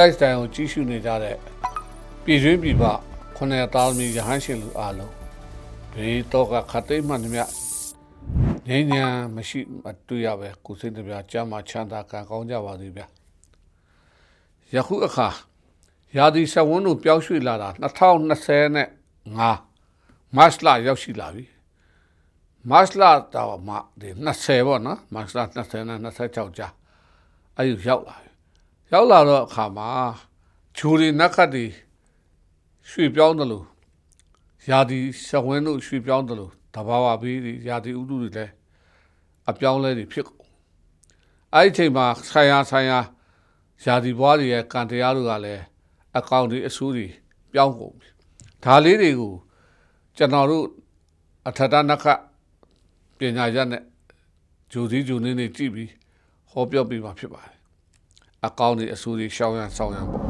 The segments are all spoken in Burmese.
live style ကိုကြီးရှုနေကြတဲ့ပြည်တွင်းပြည်ပခုနှစ်သားသမီးရဟန်းရှင်လူအားလုံးဒီတော့ကခတ်သိမ်းမှန်မြတ်ငြိမ်းချမ်းမရှိမတွေ့ရပဲကိုယ်စိတ်တစ်ပြားကြမ်းမှချမ်းသာကံကောင်းကြပါစေဗျာယခုအခါရာသီစဝန်းတို့ပျောက်ရွှေ့လာတာ2025မတ်လရောက်ရှိလာပြီမတ်လတော့မှဒီ20ပေါ့နော်မတ်လ20နဲ့26ကြာအဲ့ဒီရောက်လာပြီ ရောက်လာတော့အခါမှာဂျူရီနက်ခတ်တွေရွှေပြောင်းတယ်လို့ယာဒီစဝင်းတို့ရွှေပြောင်းတယ်လို့တဘာဝဘေးတွေယာဒီဥတုတွေလည်းအပြောင်းလဲတွေဖြစ်ကုန်အဲ့ဒီအချိန်မှာဆိုင်ရာဆိုင်ရာယာဒီဘွားတွေရဲ့ကံတရားတို့ကလည်းအကောင့်တွေအဆိုးတွေပြောင်းကုန်ပြီဒါလေးတွေကိုကျွန်တော်တို့အထက်တနက်ခတ်ပညာရနဲ့ဂျူဒီဂျူနေနေကြည့်ပြီးဟောပြောပြမှာဖြစ်ပါတယ် အကောင့်တွေအဆူတွေရှောင်းရန်ဆောင်းရန်ပေါ့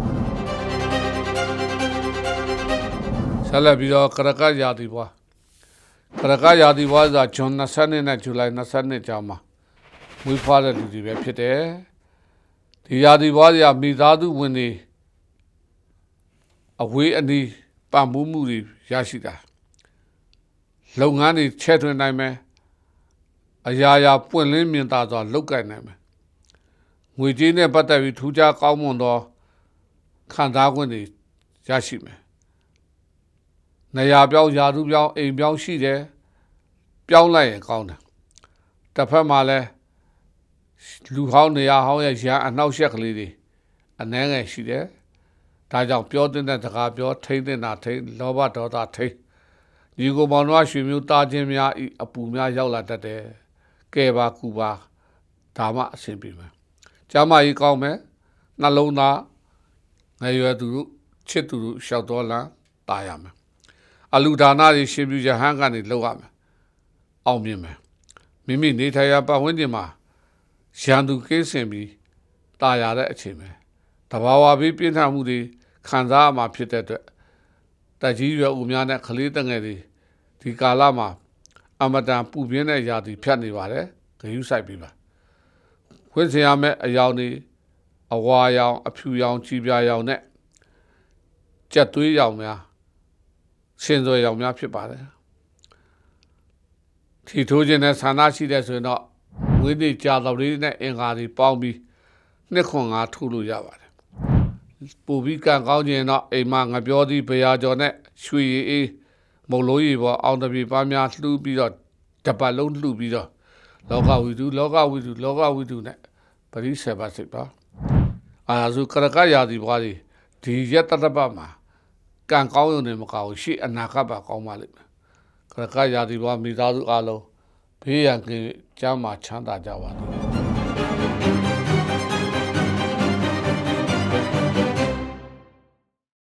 ဆက်လက်ပြီးတော့ကရကရာသီဘွားကရကရာသီဘွားဆိုတာဂျွန်20နဲ့ဇူလိုင်20ကြာမှာမွေးဖွားတဲ့လူတွေပဲဖြစ်တယ်ဒီရာသီဘွားတွေကမိသားစုဝင်တွေအဝေးအနီးပံ့ပိုးမှုတွေရရှိတာလုပ်ငန်းတွေချဲ့ထွင်နိုင်မယ်အရာရာပွင့်လင်းမြင်သာစွာလုပ်ကိုင်နိုင်မယ် ငွေကြေးနဲ့ပတ်သက်ပြီးထူးခြားကောင်းမွန်သောခံစား권တွေရရှိမယ်။နေရာပြောင်းယာသူပြောင်းအိမ်ပြောင်းရှိတယ်။ပြောင်းလိုက်ရင်ကောင်းတယ်။တစ်ဖက်မှာလည်းလူဟောင်းနေရာဟောင်းရဲ့ရန်အနှောက်အယှက်ကလေးတွေအနှဲငယ်ရှိတယ်။ဒါကြောင့်ပြောတဲ့စကားပြောထိမ့်တဲ့နာထိမ့်လောဘဒေါသထိမ့်ညီကိုမောင်တို့ရွှေမျိုးတာချင်းများဤအပူများရောက်လာတတ်တယ်။ကဲပါကူပါဒါမှအဆင်ပြေမယ်။ ကျမ်းမာရေးကောင်းမယ်နှလုံးသားငယ်ရွယ်သူတို့ချစ်သူတို့ရှောက်တော်လန်းตายရမယ်အလူဒါနတွေရှင်ပြုရဟန်းကနေလောက်ရမယ်အောင်မြင်မယ်မိမိနေထိုင်ရာပတ်ဝန်းကျင်မှာရန်သူကင်းစင်ပြီးตายရတဲ့အချိန်ပဲတဘာဝပြီးပြင်းထန်မှုတွေခံစားရမှာဖြစ်တဲ့အတွက်တက်ကြီးရွယ်ဦးများနဲ့ကလေးတငယ်တွေဒီကာလမှာအမတန်ပူပြင်းတဲ့ຢာတီဖြတ်နေပါတယ်ဂရုစိုက်ပြီးပါ ခွင့်စင်ရမယ့်အယောင်တွေအဝါရောင် အဖြူရောင်ကြည်ပြာရောင်နဲ့ကြက်သွေးရောင်များရှင်စွယ်ရောင်များဖြစ်ပါတယ်ထီထိုးခြင်းနဲ့ဆန္ဒရှိတဲ့ဆိုရင်တော့ဝိနည်းကြာတော်လေးနဲ့အင်္ဂါတွေပေါင်းပြီးနှစ်ခွန်ငါထိုးလို့ရပါတယ်ပူပြီးကံကောင်းခြင်းတော့အိမ်မှာငပြောသည်ဘရာကျော်နဲ့ရွှေရည်အေးမုံလို့ရီပေါ်အောင်တပြီပါများလှူပြီးတော့တပတ်လုံးလှူပြီးတော့ လောကဝိတုလောကဝိတုလောကဝိတုနဲ့ပရိစ္ဆေပစိတ်ပါအာစုကရကရာဒီဘွားဒီဒီရက်တတပတ်မှာကံကောင်းရုံနဲ့မကောင်းဘူးရှေ့အနာဂတ်ပါကောင်းပါလိမ့်မယ်ကရကရာဒီဘွားမိသားစုအားလုံးဘေးရန်ကင်းကျမ်းမာချမ်းသာကြပါစေ